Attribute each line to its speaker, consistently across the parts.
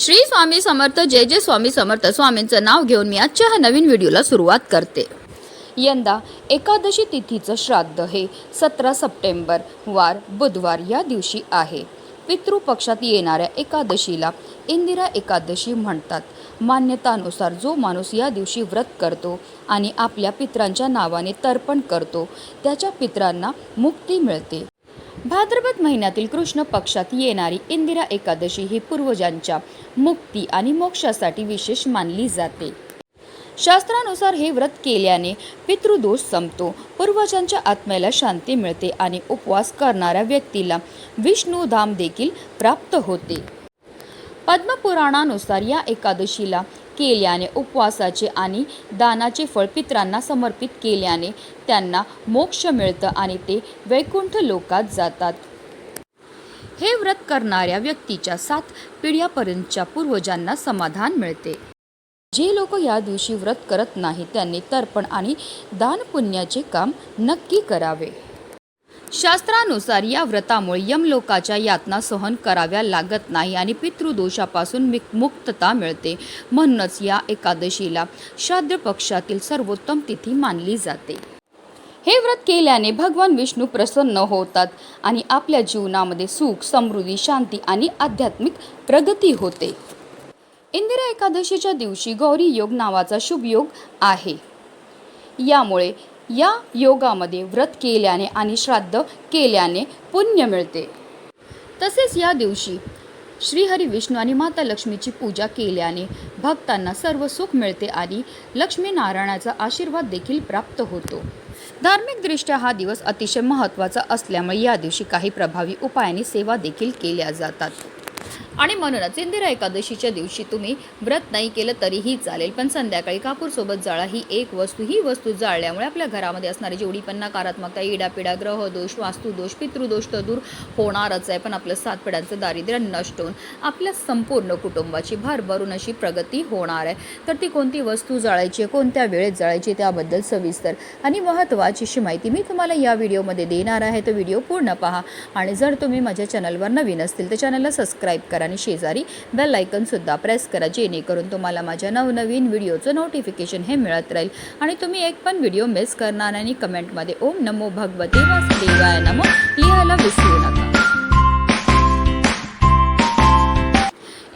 Speaker 1: श्री स्वामी समर्थ जय जय स्वामी समर्थ. स्वामींचं नाव घेऊन मी आजच्या ह्या नवीन व्हिडिओला सुरुवात करते. यंदा एकादशी तिथीचं श्राद्ध हे सतरा सप्टेंबर वार बुधवार या दिवशी आहे. पितृपक्षात येणाऱ्या एकादशीला इंदिरा एकादशी म्हणतात. मान्यतानुसार जो माणूस या दिवशी व्रत करतो आणि आपल्या पित्रांच्या नावाने तर्पण करतो त्याच्या पित्रांना मुक्ती मिळते. भाद्रपद महिन्यातील कृष्ण पक्षात येणारी इंदिरा एकादशी ही पूर्वजांच्या मुक्ती आणि मोक्षासाठी विशेष मानली जाते. शास्त्रानुसार हे व्रत केल्याने पितृदोष संपतो. पूर्वजांच्या आत्म्याला शांती मिळते आणि उपवास करणाऱ्या व्यक्तीला विष्णुधाम देखील प्राप्त होते. पद्मपुराणानुसार या एकादशीला केल्याने उपवासाचे आणि दानाचे फळ पित्रांना समर्पित केल्याने त्यांना मोक्ष मिळतं आणि ते वैकुंठ लोकात जातात. हे व्रत करणाऱ्या व्यक्तीच्या सात पिढ्यापर्यंतच्या पूर्वजांना समाधान मिळते. जे लोक या दिवशी व्रत करत नाही त्यांनी तर्पण आणि दानपुण्याचे काम नक्की करावे. शास्त्रानुसार या व्रतामुळे यमलोकाच्या यातना सहन कराव्या लागत नाही आणि पितृदोषापासून मुक्तता मिळते म्हणूनच या एकादशीला श्राद्ध पक्षातील सर्वोत्तम तिथी मानली जाते. हे व्रत केल्याने भगवान विष्णू प्रसन्न होतात आणि आपल्या जीवनामध्ये सुख समृद्धी शांती आणि आध्यात्मिक प्रगती होते. इंदिरा एकादशीच्या दिवशी गौरी योग नावाचा शुभ योग आहे. यामुळे या योगामध्ये व्रत केल्याने आणि श्राद्ध केल्याने पुण्य मिळते. तसेच या दिवशी श्रीहरी विष्णू आणि माता लक्ष्मीची पूजा केल्याने भक्तांना सर्व सुख मिळते आणि लक्ष्मीनारायणाचा आशीर्वाद देखील प्राप्त होतो. धार्मिकदृष्ट्या हा दिवस अतिशय महत्त्वाचा असल्यामुळे या दिवशी काही प्रभावी उपायाने सेवा देखील केल्या जातात. आणि म्हणूनच इंदिरा एकादशीच्या दिवशी तुम्ही व्रत नाही केलं तरीही चालेल पण संध्याकाळी कापूरसोबत जाळा ही एक वस्तू ही वस्तू जाळल्यामुळे आपल्या घरामध्ये असणारी जेवढी पण नकारात्मकता इडापिडा ग्रहदोष वास्तुदोष पितृदोष तर दूर होणारच आहे पण आपलं सात पिढ्यांचं दारिद्र्य नष्ट होऊन आपल्या संपूर्ण कुटुंबाची भरभरून अशी प्रगती होणार आहे. तर ती कोणती वस्तू जाळायची आहे कोणत्या वेळेत जाळायची आहे त्याबद्दल सविस्तर आणि महत्त्वाची अशी माहिती मी तुम्हाला या व्हिडिओमध्ये देणार आहे. तर व्हिडिओ पूर्ण पहा आणि जर तुम्ही माझ्या चॅनलवर नवीन असतील तर चॅनलला सबस्क्राईब करा. आणि शेजारी बेल आयकनसुद्धा प्रेस करा जेणेकरून तुम्हाला माझ्या नवनवीन व्हिडिओचं नोटिफिकेशन हे मिळत राहील. आणि तुम्ही एक पण व्हिडिओ मिस करणार आणि कमेंटमध्ये ओम नमो भगवते वासुदेवाय नमो लिहायला विसरू नका.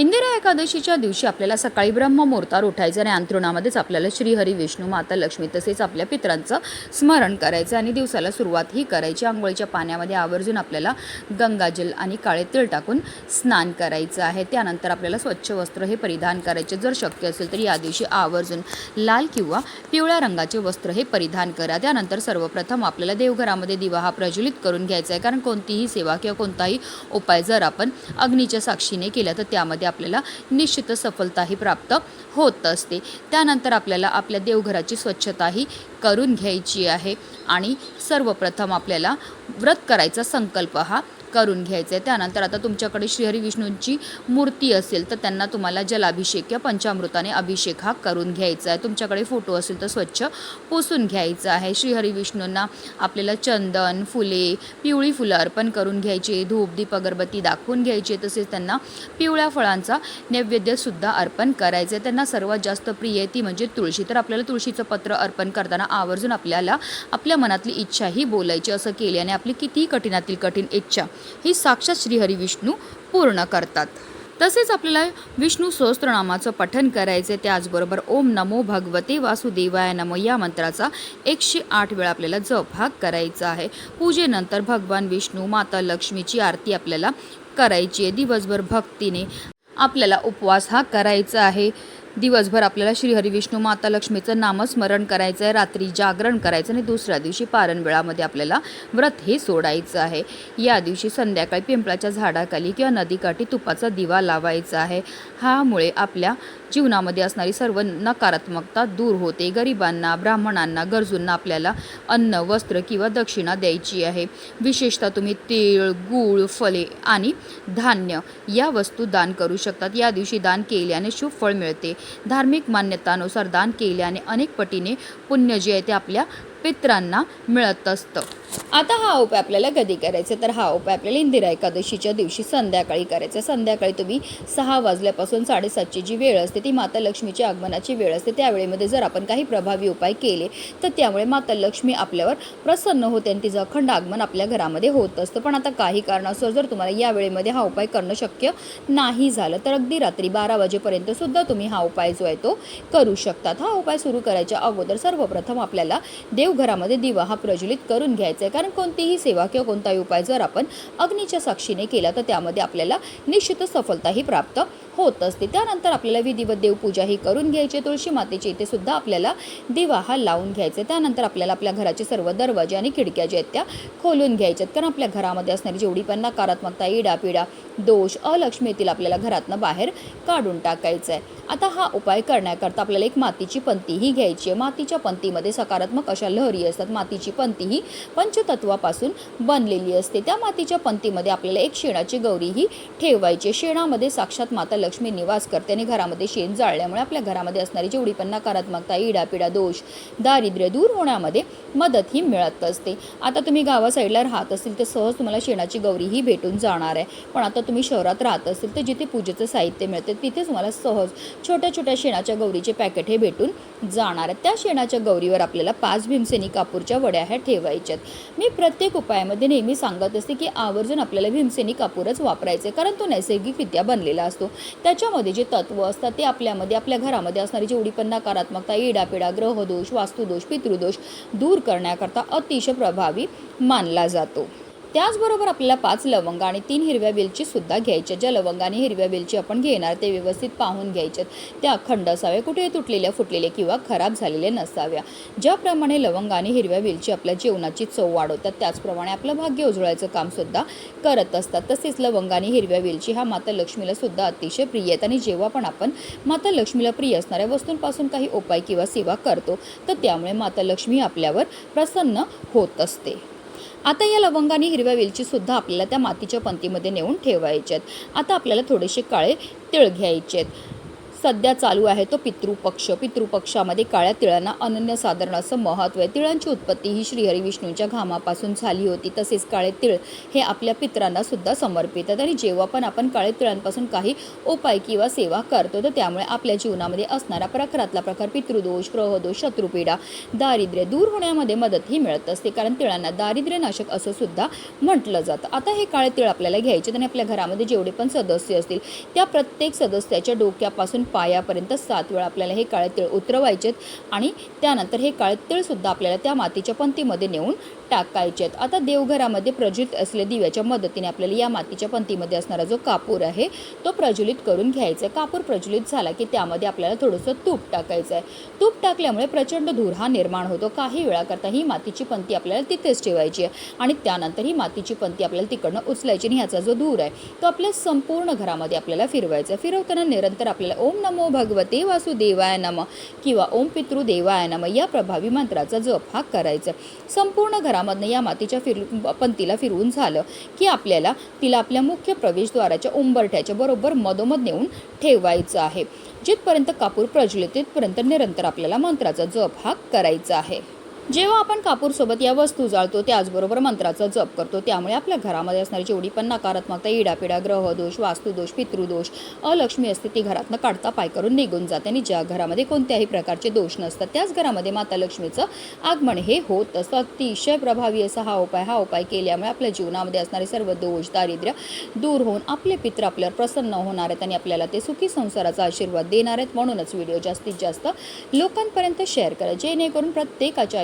Speaker 1: इंदिरा एकादशीच्या दिवशी आपल्याला सकाळी ब्रह्ममुहूर्तावर उठायचं आणि अंतरुणामध्येच आपल्याला श्रीहरी विष्णू माता लक्ष्मी तसेच आपल्या पित्रांचं स्मरण करायचं आणि दिवसाला सुरुवात ही करायची. आंघोळीच्या पाण्यामध्ये आवर्जून आपल्याला गंगाजल आणि काळे तीळ टाकून स्नान करायचं आहे. त्यानंतर आपल्याला स्वच्छ वस्त्र हे परिधान करायचे. जर शक्य असेल तर या दिवशी आवर्जून लाल किंवा पिवळ्या रंगाचे वस्त्र हे परिधान करा. त्यानंतर सर्वप्रथम आपल्याला देवघरामध्ये दिवा हा प्रज्वलित करून घ्यायचा आहे. कारण कोणतीही सेवा किंवा कोणताही उपाय जर आपण अग्नीच्या साक्षीने केला तर त्यामध्ये आपल्याला निश्चित सफलताही प्राप्त होत असते. त्यानंतर आपल्याला आपल्या देवघराची स्वच्छताही करून घ्यायची आहे आणि सर्वप्रथम आपल्याला व्रत करायचा संकल्प हा करून घ्यायचं. आहे त्यानंतर आता तुमच्याकडे श्रीहरी विष्णूंची मूर्ती असेल तर त्यांना तुम्हाला जलाभिषेक किंवा पंचामृताने अभिषेक हा करून घ्यायचा आहे. तुमच्याकडे फोटो असेल तर स्वच्छ पुसून घ्यायचा आहे. श्रीहरी विष्णूंना आपल्याला चंदन फुले पिवळी फुलं अर्पण करून घ्यायची धूप दीप अगरबत्ती दाखवून घ्यायची तसेच त्यांना पिवळ्या फळांचा नैवेद्यसुद्धा अर्पण करायचं. आहे त्यांना सर्वात जास्त प्रिय आहे ती म्हणजे तुळशी. तर आपल्याला तुळशीचं पत्र अर्पण करताना आवर्जून आपल्याला आपल्या मनातली इच्छा ही बोलायची असं केल्याने आपली कितीही कठीणातील कठीण इच्छा ही साक्षात श्रीहरी विष्णू पूर्ण करतात. तसेच आपल्याला विष्णू सहस्त्रनामाचं पठन करायचे त्याचबरोबर ओम नमो भगवते वासुदेवाय नमो या मंत्राचा एकशे आठ वेळा आपल्याला जप हा करायचा आहे. पूजेनंतर भगवान विष्णू माता लक्ष्मीची आरती आपल्याला करायची आहे. दिवसभर भक्तीने आपल्याला उपवास हा करायचा आहे. दिवसभर आपल्याला श्रीहरी विष्णू माता लक्ष्मीचं नामस्मरण करायचं आहे रात्री जागरण करायचं आणि दुसऱ्या दिवशी पारण वेळामध्ये आपल्याला व्रत हे सोडायचं आहे. या दिवशी संध्याकाळी पिंपळाच्या झाडाखाली किंवा नदीकाठी तुपाचा दिवा लावायचा आहे. ह्यामुळे आपल्या जीवनामध्ये असणारी सर्व नकारात्मकता दूर होते. गरिबांना ब्राह्मणांना गरजूंना आपल्याला अन्न वस्त्र किंवा दक्षिणा द्यायची आहे. विशेषतः तुम्ही तीळ गूळ फले आणि धान्य या वस्तू दान करू शकतात. या दिवशी दान केल्याने शुभ फळ मिळते. धार्मिक मान्यतानुसार दान केल्याने अनेक पटीने पुण्य जे आहे ते आपल्या पित्रांना मिळत असतं. आता हा उपाय आपल्याला कधी करायचा? तर हा उपाय आपल्याला इंदिरा एकादशीच्या दिवशी संध्याकाळी करायचा. संध्याकाळी तुम्ही सहा वाजल्यापासून साडेसातची जी वेळ असते ती माता लक्ष्मीची आगमनाची वेळ असते. त्या वेळेमध्ये जर आपण काही प्रभावी उपाय केले तर त्यामुळे माता लक्ष्मी आपल्यावर प्रसन्न होते आणि तिचं अखंड आगमन आपल्या घरामध्ये होत असतं. पण आता काही कारणास्तव जर तुम्हाला या वेळेमध्ये हा उपाय करणं शक्य नाही झालं तर अगदी रात्री बारा वाजेपर्यंत सुद्धा तुम्ही हा उपाय जो आहे तो करू शकतात. हा उपाय सुरू करायच्या अगोदर सर्वप्रथम आपल्याला देवघरामध्ये दिवा हा प्रज्वलित करून घ्यायचा आहे कारण कोणतीही सेवा किंवा कोणताही उपाय जर आपण अग्नीच्या साक्षीने केला तर त्यामध्ये आपल्याला निश्चित सफलताही प्राप्त होत असते. त्यानंतर आपल्याला विधिवत देवपूजाही करून घ्यायची. तुळशी मातेची इथे सुद्धा आपल्याला दिवा हा लावून घ्यायचा. त्यानंतर आपल्याला आपल्या घराचे सर्व दरवाजे आणि खिडक्या ज्या आहेत त्या खोलून घ्यायच्या आहेत. कारण आपल्या घरामध्ये असणारी जेवढी पण नकारात्मकता इडापिडा दोष अलक्ष्मी येतील आपल्याला घरातनं बाहेर काढून टाकायचं आहे आता हा उपाय करण्याकरता आपल्याला एक मातीची पंतीही घ्यायची आहे. मातीच्या पंतीमध्ये सकारात्मक अशा लहरी असतात. मातीची पंती ही पंचतत्वापासून बनलेली असते. त्या मातीच्या पंक्तीमध्ये आपल्याला एक शेणाची गौरी ही ठेवायची शेणामध्ये साक्षात माता लक्ष्मी निवास करते आणि घरामध्ये शेण जाळल्यामुळे आपल्या घरामध्ये असणारी जेवढी पण नकारात्मकता इडापिडा दोष दारिद्र्य दूर होण्यामध्ये मदत ही मिळत असते. आता तुम्ही गावा साईडला राहत असतील तर सहज तुम्हाला शेणाची गौरी ही भेटून जाणार आहे. पण आता तुम्ही शहरात राहत असेल तर जिथे पूजेचं साहित्य मिळते तिथे तुम्हाला सहज छोट्या छोट्या शेणाच्या गौरीचे पॅकेट हे भेटून जाणार आहेत त्या शेणाच्या गौरीवर आपल्याला पाच भीमसेनी कापूरच्या वड्या ह्या ठेवायच्यात. मी प्रत्येक उपायामध्ये नेहमी सांगत असते की आवर्जून आपल्याला भीमसेनी कापूरच वापरायचे कारण तो नैसर्गिकरित्या बनलेला असतो. त्याच्यामध्ये जे तत्व असतात ते आपल्यामध्ये आपल्या घरामध्ये असणारी जेवढी पण नकारात्मकता इडापिडा ग्रहदोष वास्तुदोष पितृदोष दूर करण्याकरता अतिशय प्रभावी मानला जातो. त्याचबरोबर आपल्याला पाच लवंग आणि तीन हिरव्या वेलची सुद्धा घ्यायच्या ज्या लवंग आणि हिरव्या वेलची आपण घेणार ते व्यवस्थित पाहून घ्यायच्यात त्या अखंड असाव्या कुठे तुटलेल्या फुटलेल्या किंवा खराब झालेल्या नसाव्या. ज्याप्रमाणे लवंग आणि हिरव्या वेलची आपल्या जेवणाची चव वाढवतात त्याचप्रमाणे आपलं भाग्य उजळायचं कामसुद्धा करत असतात. तसेच लवंग आणि हिरव्या वेलची हा माता लक्ष्मीला सुद्धा अतिशय प्रिय आहेत. आणि जेव्हा पण आपण माता लक्ष्मीला प्रिय असणाऱ्या वस्तूंपासून काही उपाय किंवा सेवा करतो तर त्यामुळे माता लक्ष्मी आपल्यावर प्रसन्न होत असते. आता या लवंगाने हिरव्या वेलचीसुद्धा आपल्याला त्या मातीच्या पंतीमध्ये नेऊन ठेवायचे आहेत आता आपल्याला थोडेसे काळे तिळ घ्यायचे आहेत सध्या चालू आहे तो पितृपक्ष. पितृपक्षामध्ये काळ्या तिळांना अनन्यसाधारण असं महत्त्व आहे. तिळांची उत्पत्ती ही श्रीहरी विष्णूंच्या घामापासून झाली होती. तसेच काळे तिळ हे आपल्या पित्रांना सुद्धा समर्पित आहेत. आणि जेव्हा पण आपण काळे तिळांपासून काही उपाय किंवा सेवा करतो तर त्यामुळे आपल्या जीवनामध्ये असणारा प्रकारातला प्रकार पितृदोष ग्रहदोष शत्रुपीडा दारिद्र्य दूर होण्यामध्ये मदतही मिळत असते. कारण तिळांना दारिद्र्यनाशक असं सुद्धा म्हटलं जातं. आता हे काळे तिळ आपल्याला घ्यायचे आणि आपल्या घरामध्ये जेवढे पण सदस्य असतील त्या प्रत्येक सदस्याच्या डोक्यापासून पायापर्यंत सात वेळा आपल्याला हे काळे तिळ उतरवायचेत आणि त्यानंतर हे काळे तिळसुद्धा आपल्याला त्या मातीच्या पंतीमध्ये नेऊन टाकायचे आहेत आता देवघरामध्ये प्रज्वलित असले दिव्याच्या मदतीने आपल्याला या मातीच्या पंतीमध्ये असणारा जो कापूर आहे तो प्रज्वलित करून घ्यायचा आहे. कापूर प्रज्वलित झाला की त्यामध्ये आपल्याला थोडंसं तूप टाकायचं आहे. तूप टाकल्यामुळे प्रचंड धूर हा निर्माण होतो. काही वेळाकरता ही मातीची पंती आपल्याला तिथेच ठेवायची आहे आणि त्यानंतर ही मातीची पंती आपल्याला तिकडनं उचलायची आणि ह्याचा जो धूर आहे तो आपल्या संपूर्ण घरामध्ये आपल्याला फिरवायचा आहे. फिरवताना निरंतर आपल्याला ओम नमो भगवते वासुदेवाय नम किंवा ओम पितृदेवाय नम या प्रभावी मंत्राचा जप हा करायचा आहे. संपूर्ण घरामधनं या मातीच्या फिर पंतीला फिरवून झालं की आपल्याला तिला आपल्या मुख्य प्रवेशद्वाराच्या उंबरठ्याच्या बरोबर मधोमध नेऊन ठेवायचं आहे. जिथपर्यंत कापूर प्रज्वलित तिथपर्यंत निरंतर आपल्याला मंत्राचा जप हा करायचा आहे. जेव्हा आपण कापूरसोबत या वस्तू जाळतो त्याचबरोबर मंत्राचा जप करतो त्यामुळे आपल्या घरामध्ये असणारी जेवढी पण नकारात्मकता इडापिडा ग्रहदोष वास्तुदोष पितृदोष अलक्ष्मी असते ती घरातनं काढता पाय करून निघून जाते. आणि ज्या घरामध्ये कोणत्याही प्रकारचे दोष नसतात त्याच घरामध्ये माता लक्ष्मीचं आगमन हे होत असतं. अतिशय प्रभावी असा हा उपाय हा उपाय केल्यामुळे आपल्या जीवनामध्ये असणारे सर्व दोष दारिद्र्य दूर होऊन आपले पित्र आपल्यावर प्रसन्न होणार आहेत आणि आपल्याला ते सुखी संसाराचा आशीर्वाद देणार आहेत. म्हणूनच व्हिडिओ जास्तीत जास्त लोकांपर्यंत शेअर करा. जेणेकरून प्रत्येकाच्या